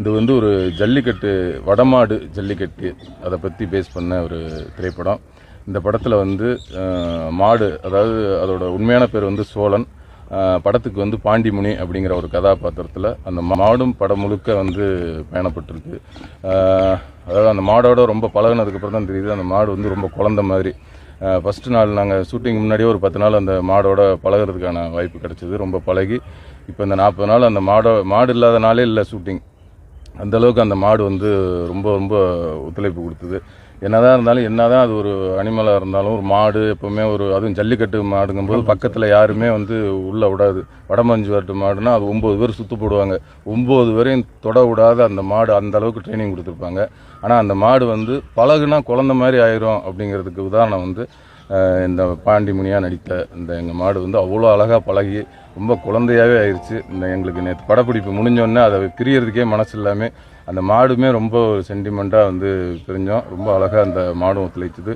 இது வந்து ஒரு ஜல்லிக்கட்டு வடமாடு ஜல்லிக்கட்டு அதை பற்றி பேஸ் பண்ண ஒரு திரைப்படம். இந்த படத்தில் வந்து மாடு அதாவது அதோட உண்மையான பேர் வந்து சோழன். படத்துக்கு வந்து பாண்டிமுனி அப்படிங்கிற ஒரு கதாபாத்திரத்தில் அந்த மாடும் படம் முழுக்க வந்து பயணப்பட்டிருக்கு அதாவது அந்த மாடோட ரொம்ப பழகுனதுக்கப்புறம் தான் தெரியுது அந்த மாடு வந்து ரொம்ப குழந்த மாதிரி. ஃபஸ்ட்டு நாள் நாங்கள் ஷூட்டிங் முன்னாடியே ஒரு பத்து நாள் அந்த மாடோட பழகுறதுக்கான வாய்ப்பு கிடைச்சிது ரொம்ப பழகி. இப்போ இந்த நாற்பது நாள் அந்த மாடோ மாடு இல்லாத நாளே இல்லை ஷூட்டிங் அந்த அளவுக்கு அந்த மாடு வந்து ரொம்ப ரொம்ப ஒத்துழைப்பு கொடுத்தது. என்னதான் இருந்தாலும் என்னதான் அது ஒரு அனிமலாக இருந்தாலும் ஒரு மாடு எப்பவுமே ஒரு அதுவும் ஜல்லிக்கட்டு மாடுங்கும்போது பக்கத்தில் யாருமே வந்து உள்ள விடாது. வடமஞ்சு வரட்டு மாடுனா அது ஒம்பது பேர் சுத்து போடுவாங்க. ஒம்பது பேரையும் தொட விடாத அந்த மாடு அந்த அளவுக்கு ட்ரைனிங் கொடுத்துருப்பாங்க. ஆனால் அந்த மாடு வந்து பழகுனா குழந்த மாதிரி ஆயிரும் அப்படிங்கிறதுக்கு உதாரணம் வந்து இந்த பாண்டிமுனியாக நடித்த இந்த எங்கள் மாடு வந்து அவ்வளோ அழகாக பழகி ரொம்ப குழந்தையாகவே ஆயிடுச்சு இந்த எங்களுக்கு நேற்று படப்பிடிப்பு முடிஞ்சோடனே அதை பிரியறதுக்கே மனசு இல்லாமல் அந்த மாடுமே ரொம்ப சென்டிமெண்ட்டாக வந்து பிரிஞ்சோம் ரொம்ப அழகாக அந்த மாடும் ஒத்துழைச்சது.